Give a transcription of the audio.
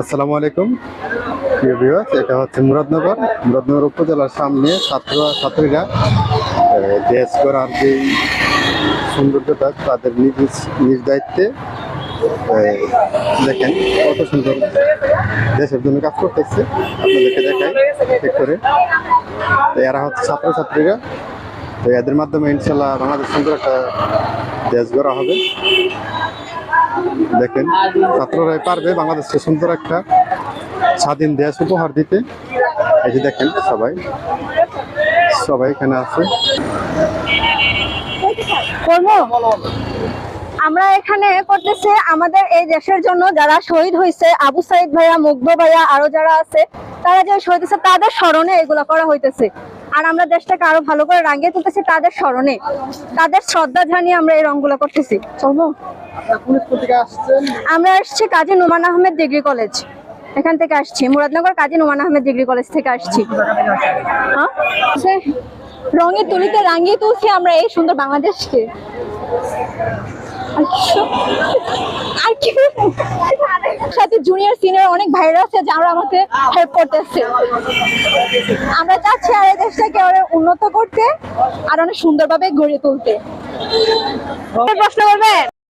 আসসালামু আলাইকুম। প্রিয় এটা হচ্ছে মুরাদনগর। মুরাদনগর উপজেলার সামনে ছাত্র ছাত্রীরা দেশ করার যে সৌন্দর্যটা, তাদের নিজ নিজ দায়িত্বে দেখেন কত সুন্দর দেশের জন্য কাজ করতেছে। আপনাদেরকে দেখাই ঠিক করে। এরা হচ্ছে ছাত্রছাত্রীরা। তো এদের মাধ্যমে ইনশাল্লাহ বাংলাদেশ সুন্দর একটা দেশ গড়া হবে। দেখেন, ছাত্ররাই পারবে বাংলাদেশকে সুন্দর একটা স্বাধীন দেশ উপহার দিতে। এই যে দেখেন সবাই সবাই এখানে আছে। আমরা এখানে করতেছে আমাদের এই দেশের জন্য যারা শহীদ হয়েছে, আবু সাইদ ভাইয়া, মুগ্ধ ভাইয়া, আরও যারা আছে, তারা যে শহীদ তাদের স্মরণে এগুলো করা হইতেছে। আর আমরা দেশটাকে আরও ভালো করে রাঙিয়ে তুলতেছি তাদের স্মরণে। তাদের শ্রদ্ধা জানিয়ে আমরা এই রংগুলো করতেছি। চলবো আমরা আসছি কাজী নুমান আহমেদ ডিগ্রি কলেজ। এখান থেকে আসছি। মুরাদনগর কাজী নুমান আহমেদ ডিগ্রি কলেজ থেকে আসছি। হ্যাঁ? সে রঙের তুলিতে রাঙিয়ে তুলছি আমরা এই সুন্দর বাংলাদেশকে। আর কি সাথে জুনিয়র সিনিয়র অনেক ভাইরা আছে যারা আমাকে হেল্প করতেছে। আমরা চাচ্ছি আর এই দেশটাকে আরও উন্নত করতে আর অনেক সুন্দরভাবে গড়ে তুলতে। প্রশ্ন করবেন?